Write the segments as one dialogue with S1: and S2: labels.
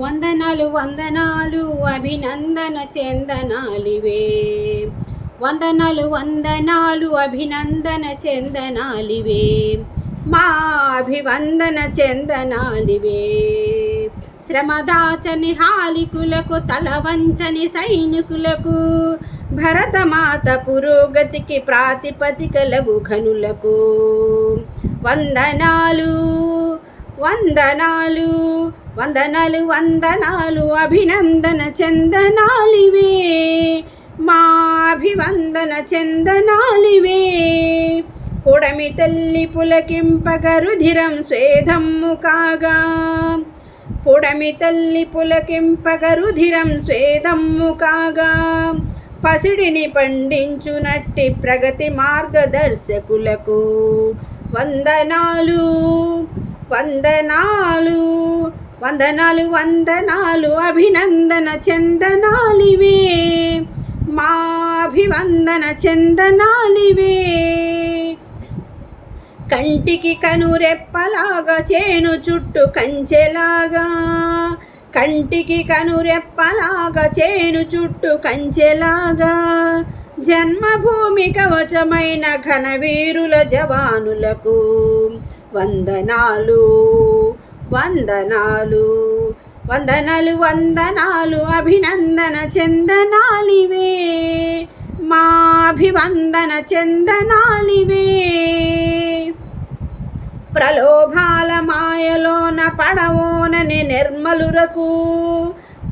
S1: వందనాలు వందనాలు అభినందన చందనాలివే. వందనాలు వందనాలు అభినందన చందనాలివే. మా అభివందన చందనాలివే. శ్రమదాచని హాలికులకు తలవంచని సైనికులకు భరతమాత పురోగతికి ప్రాతిపదికలవు ఘనులకు. వందనాలు వందనాలు వందనాలు వందనాలు అభినందన చందనాలివే. మా అభివందన చందనాలివే. పొడమి తల్లి పులకింపగ రుధిరం స్వేదమ్ము కాగా. పొడమి తల్లి పులకింపగ రుధిరం స్వేదమ్ము కాగా. పసిడిని పండించునట్టి ప్రగతి మార్గదర్శకులకు వందనాలు వందనాలు. వందనాలు వందనాలు అభినందన చందనాలివే. మా అభివందన చందనాలివే. కంటికి కనురెప్పలాగా చేను చుట్టూ కంచెలాగా. కంటికి కనురెప్పలాగా చేను చుట్టూ కంచెలాగా. జన్మభూమి కవచమైన ఘనవీరుల జవానులకు వందనాలు. వందనాలు వందనాలు వందనాలు అభినందన చందనాలివే. మా అభివందన చందనాలివే. ప్రలోభాల మాయలోన పడవోనని నిర్మలురకు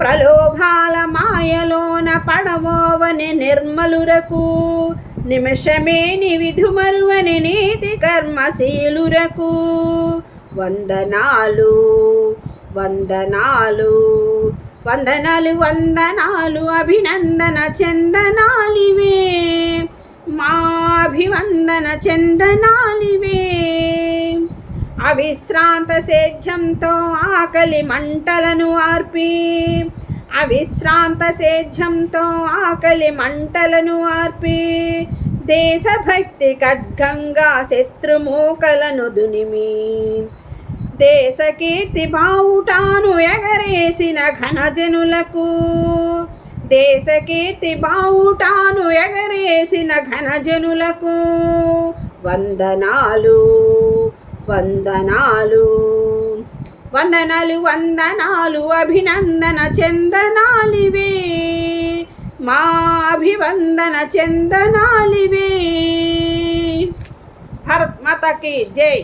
S1: ప్రలోభాల మాయలోన పడవోవని నిర్మలురకు నిమిషమేని విధుమరువని నీతి కర్మశీలురకు వందనాలు వందనాలు వందనాలు వందనాలు అభినందన చందనాలివే. మా అభివందన చందనాలివే. అవిశ్రాంత సేధ్యంతో ఆకలి మంటలను ఆర్పి అవిశ్రాంత సేధ్యంతో ఆకలి మంటలను ఆర్పి దేశభక్తి ఖడ్గంగా శత్రుమూకలను దునిమి. దేశకీర్తి బావుటాను ఎగరేసిన ఘనజనులకు దేశకీర్తి బావుటాను ఎగరేసిన ఘనజనులకు వందనాలు వందనాలు వందనాలు వందనాలు అభినందన చందనాలివే. మా అభివందన చందనాలివే. భారత్ మాతకి జై.